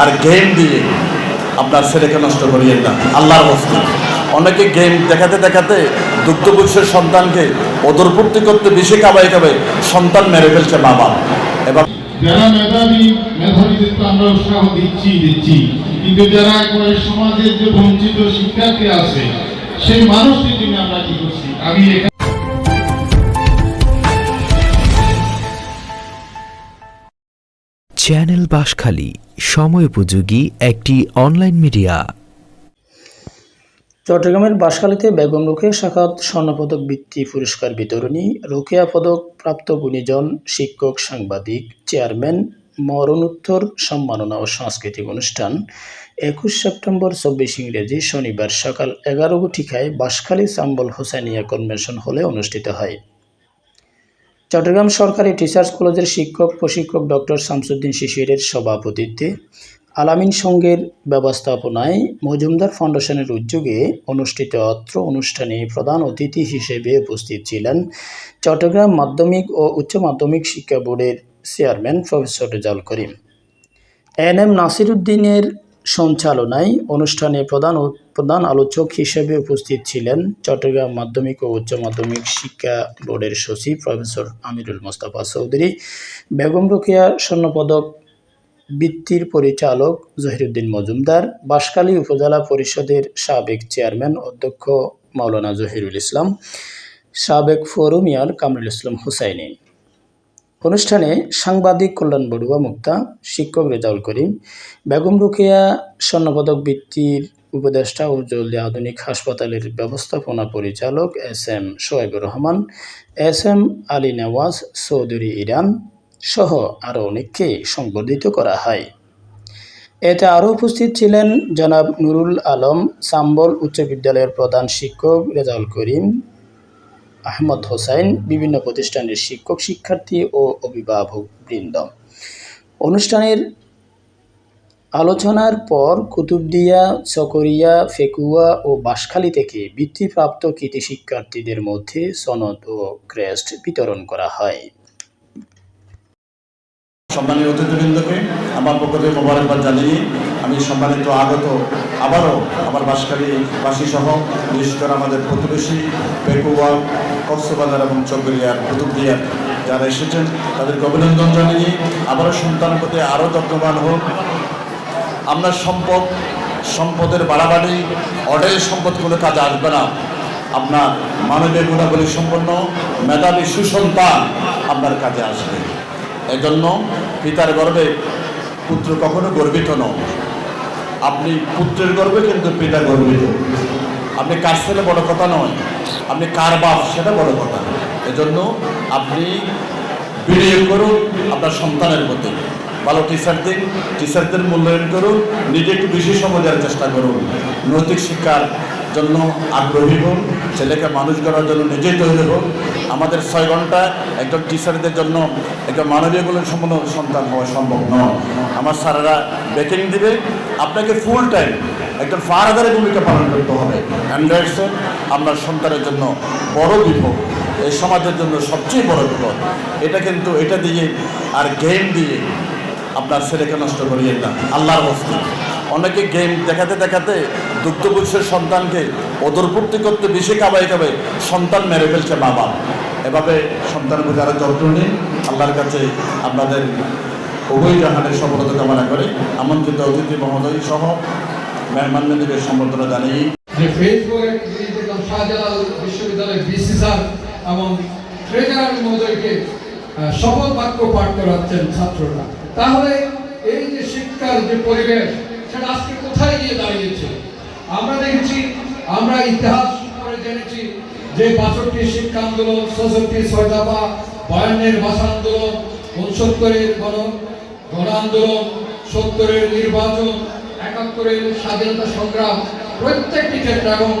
আর game দিয়ে আপনার ছেলেকে নষ্ট করিয়েন না। আল্লাহর বস্তু অনেকে গেম দেখাতে দেখাতে দুগ্ধপুরুষের সন্তানকে অদরপূর্তি করতে বেশি কাবাই কাবাই সন্তান মেরে ফেলছে মা বাপ। এবং যারা মেধাবী, মেধাবীদের আমরা উৎসাহ দিচ্ছি দিচ্ছি। কিন্তু যারা সমাজের যে বঞ্চিত শিক্ষার্থী আছে, সেই মানুষটির জন্য আমরা কি করছি? আমি চ্যানেল বাঁশখালী সময় উপযোগী একটি অনলাইন মিডিয়া চট্টগ্রামের বাঁশখালীতে বেগম রোকেয়া শাখাত স্বর্ণপদক বৃত্তি পুরস্কার বিতরণী রোকেয়া পদক প্রাপ্ত গুণীজন শিক্ষক, সাংবাদিক, চেয়ারম্যান, মরণোত্তর, সম্মাননা ও সাংস্কৃতিক অনুষ্ঠান। একুশ সেপ্টেম্বর চব্বিশ ইংরেজি শনিবার সকাল এগারো ঘটিকায় বাঁশখালী সাম্বল হোসেনিয়া কনভেনশন হলে অনুষ্ঠিত হয়। চট্টগ্রাম সরকারি টিচার্স কলেজের শিক্ষক, প্রশিক্ষক ডক্টর শামসুদ্দিন শিশিরের সভাপতিত্বে আলামিন সংঘের ব্যবস্থাপনায় মজুমদার ফাউন্ডেশনের উদ্যোগে অনুষ্ঠিত অত্র অনুষ্ঠানে প্রধান অতিথি হিসেবে উপস্থিত ছিলেন চট্টগ্রাম মাধ্যমিক ও উচ্চ মাধ্যমিক শিক্ষা বোর্ডের chairman professor Rezaul Karim. N M Nasir উদ্দিনের সঞ্চালনায় অনুষ্ঠানে প্রধান প্রধান আলোচক হিসেবে উপস্থিত ছিলেন চট্টগ্রাম মাধ্যমিক ও উচ্চ মাধ্যমিক শিক্ষা বোর্ডের সচিব প্রফেসর আমিরুল মোস্তফা চৌধুরী, বেগম রোকেয়া স্বর্ণপদক বৃত্তির পরিচালক জহিরুদ্দিন মজুমদার বাঁশখালী উপজেলা পরিষদের সাবেক চেয়ারম্যান অধ্যক্ষ মাওলানা জহিরুল ইসলাম, সাবেক ফোরুমিয়ার কামরুল ইসলাম হুসাইনি। অনুষ্ঠানে সাংবাদিক কল্যাণ বড়ুয়া মুক্তা, শিক্ষক রেজাউল করিম, বেগম রোকেয়া, স্বর্ণপদক বৃত্তির উপদেষ্টা ও জলদি আধুনিক হাসপাতালের ব্যবস্থাপনা পরিচালক S M Shoaibur Rahman, S M Ali Newaz Chowdhury Iran সহ আরও অনেককে সংবর্ধিত করা হয়। এতে আরও উপস্থিত ছিলেন জনাব নুরুল আলম, সাম্বল উচ্চ বিদ্যালয়ের প্রধান শিক্ষক রেজাউল করিম আহমদ হোসাইন বিভিন্ন প্রতিষ্ঠানের শিক্ষক, শিক্ষার্থী ও অভিভাবক বৃন্দ অনুষ্ঠানের আলোচনার পর কুতুবদিয়া, চকরিয়া, ফেকুয়া ও বাঁশখালী থেকে বৃত্তিপ্রাপ্ত কৃতি শিক্ষার্থীদের মধ্যে সনদ ও ক্রেস্ট বিতরণ করা হয়। সম্মানীয় অতিথিবৃন্দকে আমার পক্ষ থেকে মোবারকবাদ জানিয়ে আমি সম্মানিত আগত আবারও আমার বাসকারী বাসী সহ, বিশেষ করে আমাদের প্রতিবেশী পেকুয়া কক্সবাজার এবং চকরিয়ার কুতুবদিয়ার যারা এসেছেন, তাদেরকে অভিনন্দন জানিয়ে আবারও সন্তান প্রতি আরও যত্নবান হোক। আমরা সম্পদ, সম্পদের বাড়াবাড়ি অর্ডারের সম্পদ কোনো কাজে আসবে না। আপনার মানবীয় গুণাবলী সম্পন্ন, মেধাবী সুসন্তান আপনার কাজে আসবে। এজন্য পিতার গর্বে পুত্র কখনো গর্বিত নয়। আপনি পুত্রের গর্বে কিন্তু পিতা গর্বিত আপনি কার ছেলে বড় কথা নয়, আপনি কার বাপ সেটা বড় কথা এজন্য আপনি বিনিয়োগ করুন আপনার সন্তানের প্রতি। ভালো টিচার দিন টিচারদের মূল্যায়ন করুন, নিজে একটু বেশি সময় দেওয়ার চেষ্টা করুন। নৈতিক শিক্ষার জন্য আগ্রহী হোন, ছেলেকে মানুষ করার জন্য নিজেই তৈরি হোক আমাদের ছয় ঘণ্টা একজন টিচারদের জন্য একজন মানবীয় গুণের সম্পন্ন সন্তান হওয়া সম্ভব নয়। আমার স্যারেরা বেকিং দিবে আপনাকে ফুল টাইম একজন ফারাদারের ভূমিকা পালন করতে হবে। অ্যান্ড্রয়েডসের আপনার সন্তানের জন্য বড় বিপদ, এই সমাজের জন্য সবচেয়ে বড় বিপদ। এটা কিন্তু এটা দিয়ে আর গেম দিয়ে আপনার ছেলেকে নষ্ট করিয়েন না। আল্লাহর বস্তু অনেকে গেম দেখাতে দেখাতে দুগ্ধপুরুষের সন্তানকে অদরপূর্তি করতে বেশি কাবাই কাবাই সন্তান মেরে ফেলছে বাপ এভাবে সন্তানের প্রতি আরও যত্ন নিন আল্লাহর কাছে আপনাদের উভয় জাহানের সফলতা কামনা করে আমন্ত্রিত অতিথি মহোদয় সহ মেহমানদের সম্বর্ধনা জানিয়ে এই যে শিক্ষার যে পরিবেশ, সেটা আজকে কোথায় গিয়ে দাঁড়িয়েছে? আমরা দেখেছি, আমরা ইতিহাস করে জেনেছি যে বাষট্টি শিক্ষা আন্দোলন, ছষট্টি ছয়দাবা বয়ান্নের ভাষা আন্দোলন, উনসত্তরের গণ গণ সত্তরের নির্বাচন, একাত্তরের স্বাধীনতা সংগ্রাম, প্রত্যেকটি ক্ষেত্রে এবং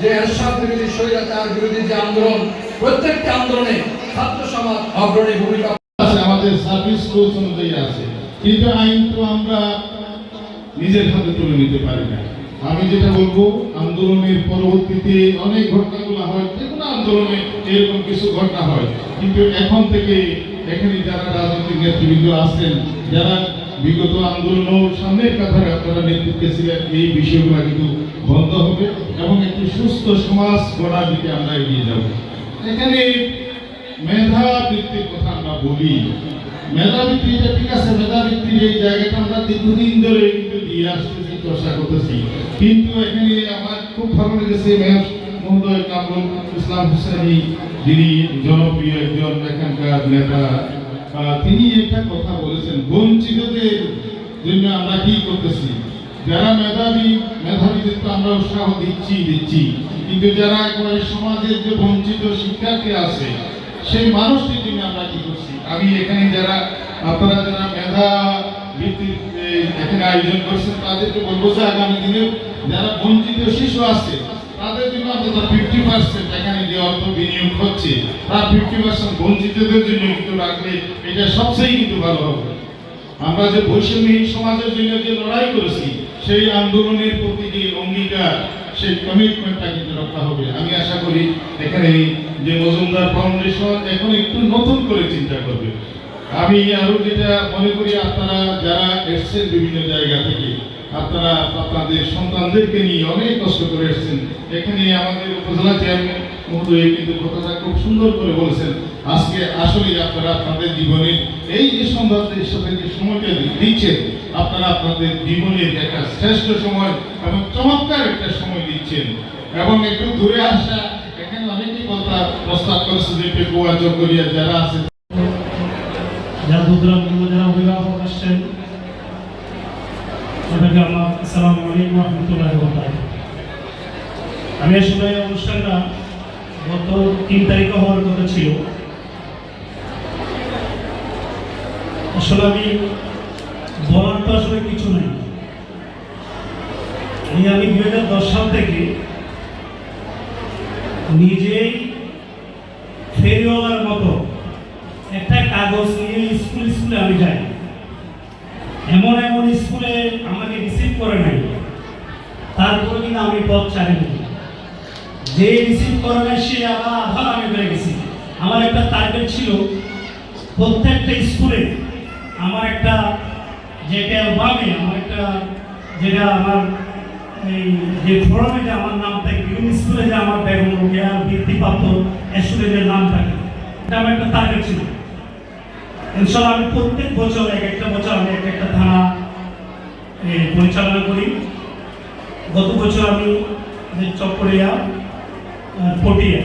যে এরশাদ বিরোধী স্বৈরাচার বিরোধী যে আন্দোলন, প্রত্যেকটি আন্দোলনে ছাত্র সমাজ অগ্রণী ভূমিকা আমাদের সার্ভিস রুলস অনুযায়ী আছে। কিন্তু আইন তো আমরা নিজের হাতে তুলে নিতে পারি না। আমি যেটা বলব, আন্দোলনের পরবর্তীতে অনেক ঘটনাগুলো হয়, যে কোনো আন্দোলনে এরকম কিছু ঘটনা হয়। কিন্তু এখন থেকে এখানে যারা রাজনৈতিক নেতৃবৃন্দ আছেন, যারা বিগত আন্দোলন সামনের কাতারে আপনারা নেতৃত্বে ছিলেন, এই বিষয়গুলো কিন্তু বন্ধ হবে এবং একটি সুস্থ সমাজ গড়ার দিকে আমরা এগিয়ে যাব। এখানে মেধা বৃত্তির কথা আমরা বলি। মেধাবৃত্তি এটা ঠিক আছে মেধাবৃত্তির এই জায়গাটা আমরা দীর্ঘদিন ধরে কিন্তু দিয়ে আসতেছি, চর্চা করতেছি। কিন্তু এখানে আমার খুব ভালো লেগেছে মহোদয় কামরুল ইসলাম হুসেনি যিনি জনপ্রিয় একজন এখানকার নেতা তিনি একটা কথা বলেছেন, বঞ্চিতদের জন্য আমরা কি করতেছি? যারা মেধাবী, মেধাবীদের তো আমরা উৎসাহ দিচ্ছি দিচ্ছি। কিন্তু যারা একেবারে সমাজের যে বঞ্চিত শিক্ষার্থী আছে, সেই মানুষটির জন্য আমরা কি করছি? আমি এখানে যারা, আপনারা যারা মেধা ভিত্তিক এখানে আয়োজন করছেন, তাদেরকে বলব যে আগামী দিনে যারা বঞ্চিত শিশু আছে সেই আন্দোলনের রক্ষা হবে। আমি আশা করি এখানে যে মজুমদার ফাউন্ডেশন এখন একটু নতুন করে চিন্তা করবে। আমি আরও যেটা মনে করি, আপনারা যারা এসছেন বিভিন্ন জায়গা থেকে আপনারা আপনাদের সন্তানদেরকে নিয়ে অনেক কষ্ট করে এসেছেন। এখানে আমাদের উপজেলা চেয়ারম্যান মহোদয় কিন্তু কথাটা খুব সুন্দর করে বলেছেন। আজকে আসলে আপনারা আপনাদের জীবনে এই যে সন্তানদের সাথে যে সময়টা দিচ্ছেন, আপনারা আপনাদের জীবনের একটা শ্রেষ্ঠ সময় এবং চমৎকার একটা সময় দিচ্ছেন। এবং একটু দূরে আসা, এখানে অনেকেই কথা প্রস্তাব করেছে যে পেকুয়া চকরিয়া যারা আছে যারা অভিভাবক আসছেন আমি আসলে অনুষ্ঠানটা গত তিন তারিখে হওয়ার কথা ছিল। আসলে আমি বলার তো আসলে কিছু নেই। আমি দুই দশ সাল থেকে নিজেই ফেরিওয়ালার মতো একটা কাগজ নিয়ে স্কুল, স্কুলে আমি যাই। এমন এমন স্কুলে আমাকে করে নাই। তারপরে কিন্তু আমি পথ ছাড়িনি। যে রিসিভ করে নাই, সে আবার আধার আমি বেড়ে গেছি। আমার একটা টার্গেট ছিল, প্রত্যেকটা স্কুলে আমার একটা যেটা অ্যালবামে আমার একটা যেটা আমার এই যে ফোরামে যে আমার নাম থাকে, বিভিন্ন স্কুলে যে আমার বেগম রোগিয়া বৃত্তিপ্রাপ্ত স্টুডেন্টের নাম থাকে, এটা আমার একটা টার্গেট ছিল। ইনশাল্লাহ আমি প্রত্যেক বছর, এক একটা বছর আমি এক একটা থানা পরিচালনা করি। গত বছর আমি চপ্পড়িয়া পটিয়া